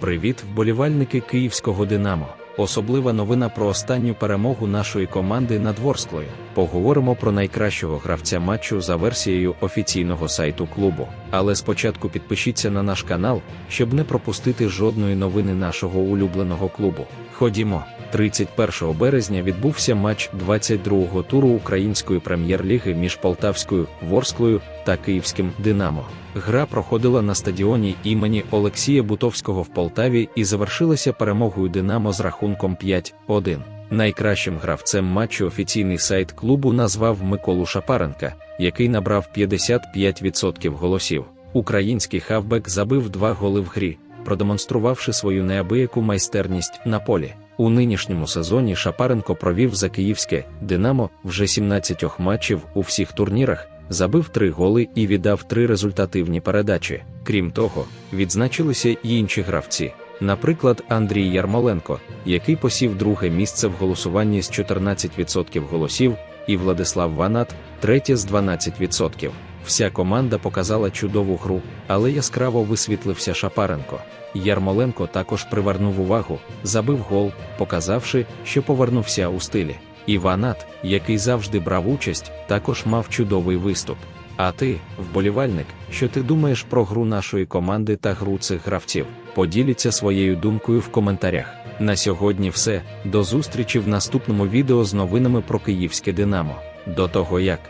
Привіт, вболівальники київського Динамо. Особлива новина про останню перемогу нашої команди над Ворсклою. Поговоримо про найкращого гравця матчу за версією офіційного сайту клубу. Але спочатку підпишіться на наш канал, щоб не пропустити жодної новини нашого улюбленого клубу. Ходімо. 31 березня відбувся матч 22-го туру української прем'єр-ліги між Полтавською Ворсклою та Київським Динамо. Гра проходила на стадіоні імені Олексія Бутовського в Полтаві і завершилася перемогою Динамо з рахунком 5-1. Найкращим гравцем матчу офіційний сайт клубу назвав Миколу Шапаренка, який набрав 55% голосів. Український хавбек забив два голи в грі, продемонструвавши свою неабияку майстерність на полі. У нинішньому сезоні Шапаренко провів за київське Динамо вже 17 матчів у всіх турнірах, забив три голи і віддав три результативні передачі. Крім того, відзначилися й інші гравці. Наприклад, Андрій Ярмоленко, який посів друге місце в голосуванні з 14% голосів, і Владислав Ванат третє з 12%. Вся команда показала чудову гру, але яскраво висвітлився Шапаренко. Ярмоленко також привернув увагу, забив гол, показавши, що повернувся у стилі. І Ванат, який завжди брав участь, також мав чудовий виступ. А ти, вболівальник, що ти думаєш про гру нашої команди та гру цих гравців? Поділіться своєю думкою в коментарях. На сьогодні все. До зустрічі в наступному відео з новинами про київське Динамо. До того як.